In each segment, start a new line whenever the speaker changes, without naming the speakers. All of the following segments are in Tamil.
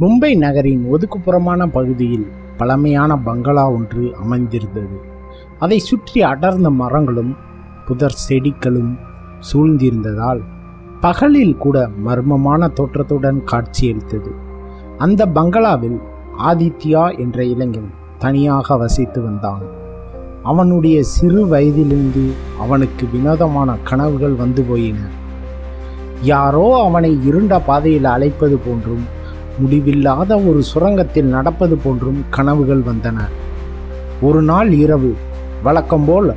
மும்பை நகரின் ஒதுக்குப்புறமான பகுதியில் பழமையான பங்களா ஒன்று அமைந்திருந்தது. அதை சுற்றி அடர்ந்த மரங்களும் புதர் செடிகளும் சூழ்ந்திருந்ததால் பகலில் கூட மர்மமான தோற்றத்துடன் காட்சியளித்தது. அந்த பங்களாவில் ஆதித்யா என்ற இளைஞன் தனியாக வசித்து வந்தான். அவனுடைய சிறு வயதிலிருந்து அவனுக்கு வினோதமான கனவுகள் வந்து போயின. யாரோ அவனை இருண்ட பாதையில் அழைப்பது போன்றும் முடிவில்லாத ஒரு சுரங்கத்தில் நடப்பது போன்றும் கனவுகள் வந்தன. ஒரு நாள் இரவு வழக்கம்போல்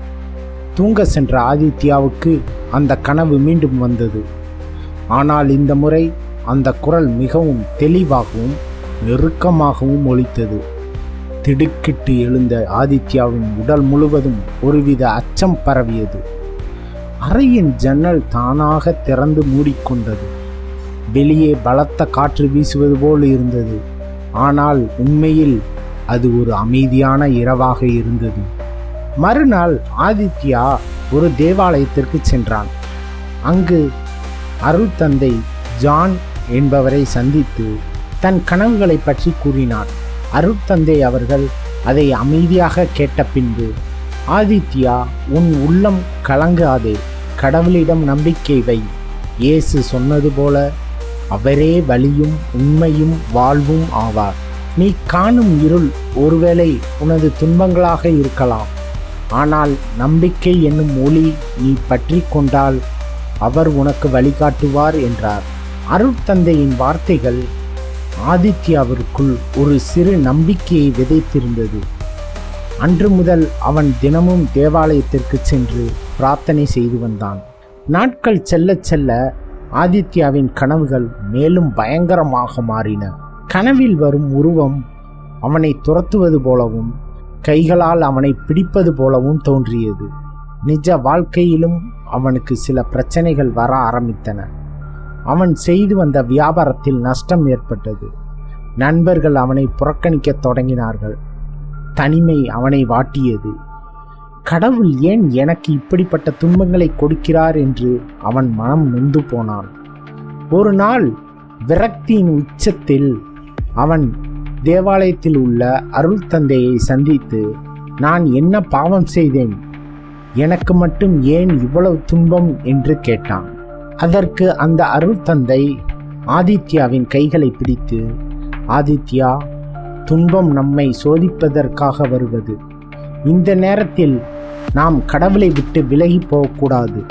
தூங்க சென்ற ஆதித்யாவுக்கு அந்த கனவு மீண்டும் வந்தது. ஆனால் இந்த முறை அந்த குரல் மிகவும் தெளிவாகவும் நெருக்கமாகவும் ஒலித்தது. திடுக்கிட்டு எழுந்த ஆதித்யாவின் உடல் முழுவதும் ஒருவித அச்சம் பரவியது. அறையின் ஜன்னல் தானாக திறந்து மூடிக்கொண்டது. வெளியே பலத்த காற்று வீசுவது போல் இருந்தது. ஆனால் உண்மையில் அது ஒரு அமைதியான இரவாக இருந்தது. மறுநாள் ஆதித்யா ஒரு தேவாலயத்திற்கு சென்றான் அங்கு அருள் தந்தை ஜான் என்பவரை சந்தித்து தன் கனவுகளை பற்றி கூறினார். அருட்தந்தை அவர்கள் அதை அமைதியாக கேட்ட பின்பு ஆதித்யா உன் உள்ளம் கலங்காதே கடவுளிடம் நம்பிக்கை வை. இயேசு சொன்னது போல அவரே வழியும் உண்மையும் வாழ்வும் ஆவார். நீ காணும் இருள் ஒருவேளை உனது துன்பங்களாக இருக்கலாம். ஆனால் நம்பிக்கை என்னும் ஒளி நீ பற்றி கொண்டால் அவர் உனக்கு வழிகாட்டுவார் என்றார். அருட்தந்தையின் வார்த்தைகள் ஆதித்யாவிற்குள் ஒரு சிறு நம்பிக்கையை விதைத்திருந்தது. அன்று முதல் அவன் தினமும் தேவாலயத்திற்கு சென்று பிரார்த்தனை செய்து வந்தான். நாட்கள் செல்ல செல்ல ஆதித்யாவின் கனவுகள் மேலும் பயங்கரமாக மாறின. கனவில் வரும் உருவம் அவனை துரத்துவது போலவும் கைகளால் அவனை பிடிப்பது போலவும் தோன்றியது. நிஜ வாழ்க்கையிலும் அவனுக்கு சில பிரச்சனைகள் வர ஆரம்பித்தன. அவன் செய்து வந்த வியாபாரத்தில் நஷ்டம் ஏற்பட்டது. நண்பர்கள் அவனை புறக்கணிக்கத் தொடங்கினார்கள். தனிமை அவனை வாட்டியது. கடவுள் ஏன் எனக்கு இப்படிப்பட்ட துன்பங்களை கொடுக்கிறார் என்று அவன் மனம் நொந்து போனான். ஒரு நாள் விரக்தியின் உச்சத்தில் அவன் தேவாலயத்தில் உள்ள அருள் தந்தையை சந்தித்து நான் என்ன பாவம் செய்தேன்? எனக்கு மட்டும் ஏன் இவ்வளவு துன்பம்? என்று கேட்டான். அதற்கு அந்த அருள் தந்தை ஆதித்யாவின் கைகளை பிடித்து ஆதித்யா துன்பம் நம்மை சோதிப்பதற்காக வருவது. இந்த நேரத்தில் நாம் கடவுளை விட்டு விலகி போகக்கூடாது.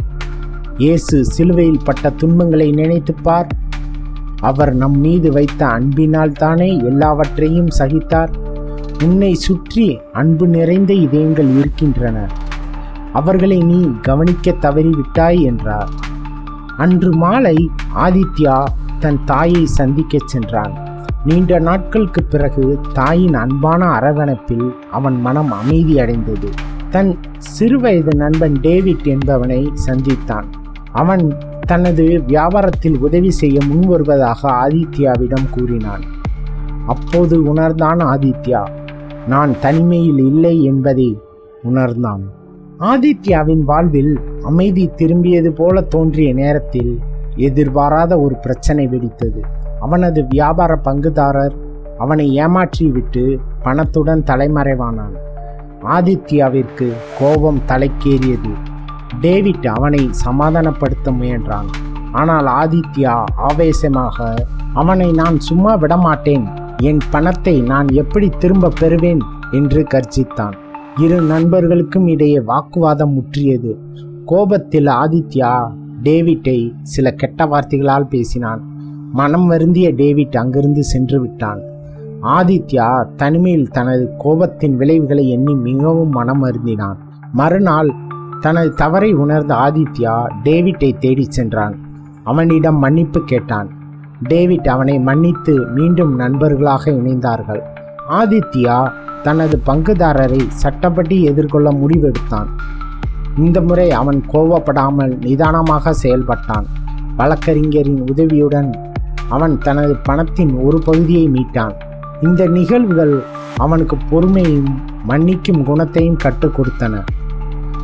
இயேசு சிலுவையில் பட்ட துன்பங்களை நினைத்துப் பார். அவர் நம் மீது வைத்த அன்பினால் தானே எல்லாவற்றையும் சகித்தார். உன்னை சுற்றி அன்பு நிறைந்த இதயங்கள் இருக்கின்றன. அவர்களை நீ கவனிக்க தவறிவிட்டாய் என்றார். அன்று மாலை ஆதித்யா தன் தாயை சந்திக்கச் சென்றான். நீண்ட நாட்களுக்கு பிறகு தாயின் அன்பான அரவணைப்பில் அவன் மனம் அமைதியடைந்தது தன் சிறுவயது நண்பன் டேவிட் என்பவனை சந்தித்தான். அவன் தனது வியாபாரத்தில் உதவி செய்ய முன்வருவதாக ஆதித்யாவிடம் கூறினான். அப்போது உணர்ந்தான் ஆதித்யா நான் தனிமையில் இல்லை என்பதை உணர்ந்தான். ஆதித்யாவின் வாழ்வில் அமைதி திரும்பியது போல தோன்றிய நேரத்தில் எதிர்பாராத ஒரு பிரச்சனை வெடித்தது. அவனது வியாபார பங்குதாரர் அவனை ஏமாற்றிவிட்டு பணத்துடன் தலைமறைவானான். ஆதித்யாவிற்கு கோபம் தலைக்கேறியது. டேவிட் அவனை சமாதானப்படுத்த முயன்றான். ஆனால் ஆதித்யா ஆவேசமாக அவனை நான் சும்மா விடமாட்டேன். என் பணத்தை நான் எப்படி திரும்ப பெறுவேன்? என்று கர்ஜித்தான். இரு நண்பர்களுக்கும் இடையே வாக்குவாதம் முற்றியது. கோபத்தில் ஆதித்யா டேவிட்டை சில கெட்ட வார்த்தைகளால் பேசினான். மனம் வருந்திய டேவிட் அங்கிருந்து சென்று விட்டான். ஆதித்யா தனிமையில் தனது கோபத்தின் விளைவுகளை எண்ணி மிகவும் மனம் வருந்தினான். மறுநாள் தனது தவறை உணர்ந்த ஆதித்யா டேவிட்டை தேடிச் சென்றான். அவனிடம் மன்னிப்பு கேட்டான். டேவிட் அவனை மன்னித்து மீண்டும் நண்பர்களாக இணைந்தார்கள். ஆதித்யா தனது பங்குதாரரை சட்டப்படி எதிர்கொள்ள முடிவெடுத்தான். இந்த முறை அவன் கோவப்படாமல் நிதானமாக செயல்பட்டான். வழக்கறிஞரின் உதவியுடன் அவன் தனது பணத்தின் ஒரு பகுதியை மீட்டான். இந்த நிகழ்வுகள் அவனுக்கு பொறுமையும் மன்னிக்கும் குணத்தையும் கற்றுக் கொடுத்தன.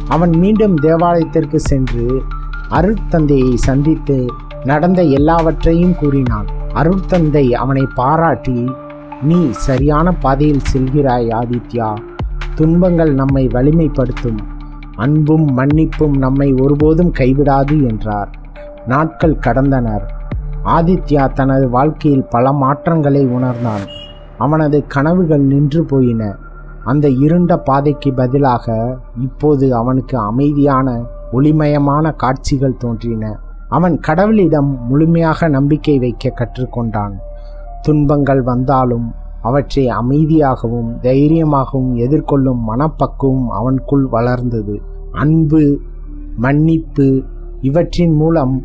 அவன் மீண்டும் தேவாலயத்திற்கு சென்று அருட்தந்தையை சந்தித்து நடந்த எல்லாவற்றையும் கூறினான். அருட்தந்தை அவனை பாராட்டி நீ சரியான பாதையில் செல்கிறாய் ஆதித்யா. துன்பங்கள் நம்மை வலிமைப்படுத்தும். அன்பும் மன்னிப்பும் நம்மை ஒருபோதும் கைவிடாது என்றார். நாட்கள் கடந்தனர். ஆதித்யா தனது வாழ்க்கையில் பல மாற்றங்களை உணர்ந்தான். அவனது கனவுகள் நின்று போயின. அந்த இருண்ட பாதைக்கு பதிலாக இப்போது அவனுக்கு அமைதியான ஒளிமயமான காட்சிகள் தோன்றின. அவன் கடவுளிடம் முழுமையாக நம்பிக்கை வைக்க கற்றுக்கொண்டான். துன்பங்கள் வந்தாலும் அவற்றை அமைதியாகவும் தைரியமாகவும் எதிர்கொள்ளும் மனப்பக்குவம் அவனுக்குள் வளர்ந்தது. அன்பு மன்னிப்பு இவற்றின் மூலம்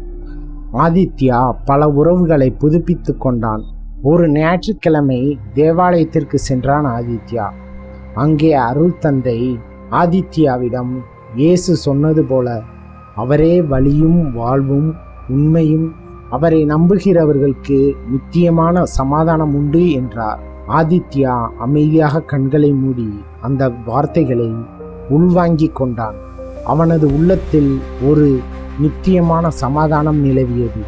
ஆதித்யா பல உறவுகளை புதுப்பித்து கொண்டான். ஒரு ஞாயிற்றுக்கிழமை தேவாலயத்திற்கு சென்றான் ஆதித்யா. அங்கே அருள் தந்தை ஆதித்யாவிடம் இயேசு சொன்னது போல அவரே வழியும் வாழ்வும் உண்மையும் அவரை நம்புகிறவர்களுக்கு நித்தியமான சமாதானம் உண்டு என்றார். ஆதித்யா அமைதியாக கண்களை மூடி அந்த வார்த்தைகளை உள்வாங்கிக் கொண்டான். அவனது உள்ளத்தில் ஒரு நித்தியமான சமாதானம் நிலவியது.